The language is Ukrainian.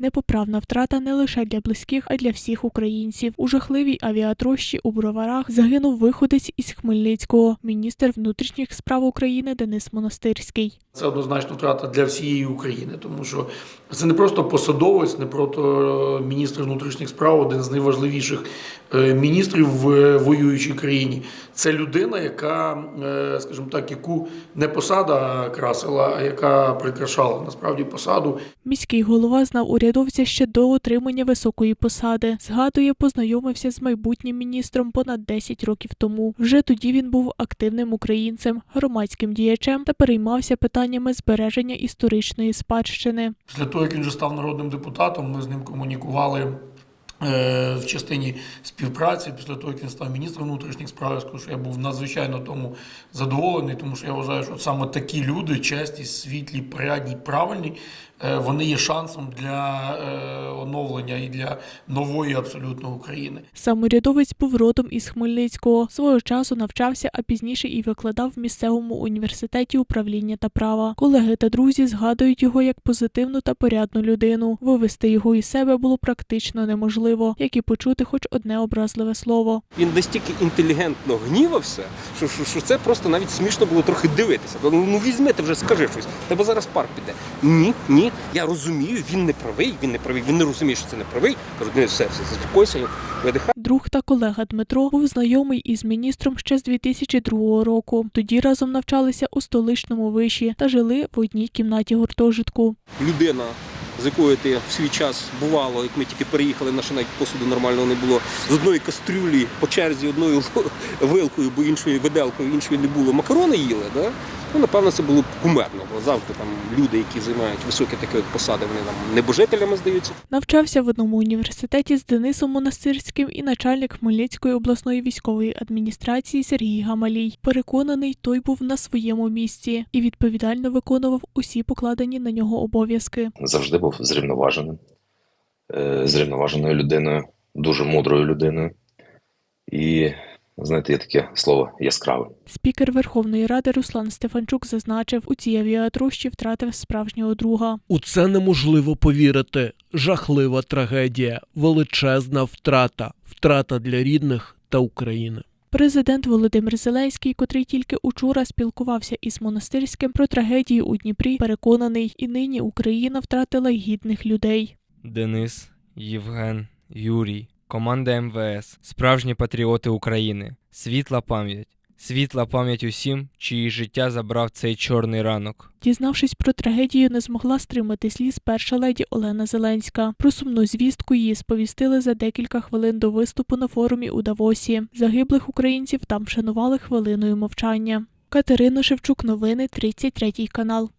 Непоправна втрата не лише для близьких, а й для всіх українців. У жахливій авіатрощі у броварах загинув виходець із Хмельницького, міністр внутрішніх справ України Денис Монастирський. Це однозначно втрата для всієї України, тому що це не просто посадовець, не просто міністр внутрішніх справ, один з найважливіших е, міністрів в воюючій країні. Це людина, яка, е, скажімо так, яку не посада красила, а яка прикрашала насправді посаду. Міський голова знав урядовця ще до отримання високої посади. Згадує, познайомився з майбутнім міністром понад 10 років тому. Вже тоді він був активним українцем, громадським діячем та переймався питаннями збереження історичної спадщини. Після того, як він вже став народним депутатом, ми з ним комунікували. е, В частині співпраці, після того, як він став міністром внутрішніх справ, я скажу, що я був надзвичайно тому задоволений, тому що я вважаю, що саме такі люди, чесні, світлі, порядні, правильні, вони є шансом для е, оновлення і для нової абсолютно України. Сам урядовець був родом із Хмельницького. Свого часу навчався, а пізніше і викладав в місцевому університеті управління та права. Колеги та друзі згадують його як позитивну та порядну людину. Вивести його із себе було практично неможливо, як і почути хоч одне образливе слово. Він настільки інтелігентно гнівався, що, що, що це просто навіть смішно було трохи дивитися. Ну, ну візьми, ти вже скажи щось, тебе зараз пар піде. Ні, ні, я розумію, він не правий, він не правий, він не розуміє, що це не правий. Кажу, «Ні, все, все, заспокойся, видихай. Друг та колега Дмитро був знайомий із міністром ще з 2002 року. Тоді разом навчалися у столичному виші та жили в одній кімнаті гуртожитку. Людина, з якою ти в свій час бувало, як ми тільки переїхали, наше навіть посуду нормального не було, з одної кастрюлі по черзі одною вилкою, бо іншою виделкою, іншої не було, макарони їли. Да? Ну, напевно, це було б кумедно, бо завжди там люди, які займають високі такі от посади, вони там небожителями здаються. Навчався в одному університеті з Денисом Монастирським і начальник Хмельницької обласної військової адміністрації Сергій Гамалій. Переконаний, той був на своєму місці і відповідально виконував усі покладені на нього обов'язки. завжди був зрівноваженим, е, зрівноваженою людиною, дуже мудрою людиною. І, знаєте, є таке слово яскраве. Спікер Верховної Ради Руслан Стефанчук зазначив, у цій авіатрощі втратив справжнього друга. У це неможливо повірити. Жахлива трагедія, величезна втрата, втрата для рідних та України. Президент Володимир Зеленський, котрий тільки учора спілкувався із монастирським про трагедію у Дніпрі, переконаний, і нині Україна втратила гідних людей. Денис, Євген, Юрій, команда МВС, справжні патріоти України, світла пам'ять, світла пам'ять усім, чиї життя забрав цей чорний ранок. Дізнавшись про трагедію, не змогла стримати сліз перша леді Олена Зеленська. Про сумну звістку її сповістили за декілька хвилин до виступу на форумі у Давосі. Загиблих українців там вшанували хвилиною мовчання. Катерина Шевчук, новини 33 канал.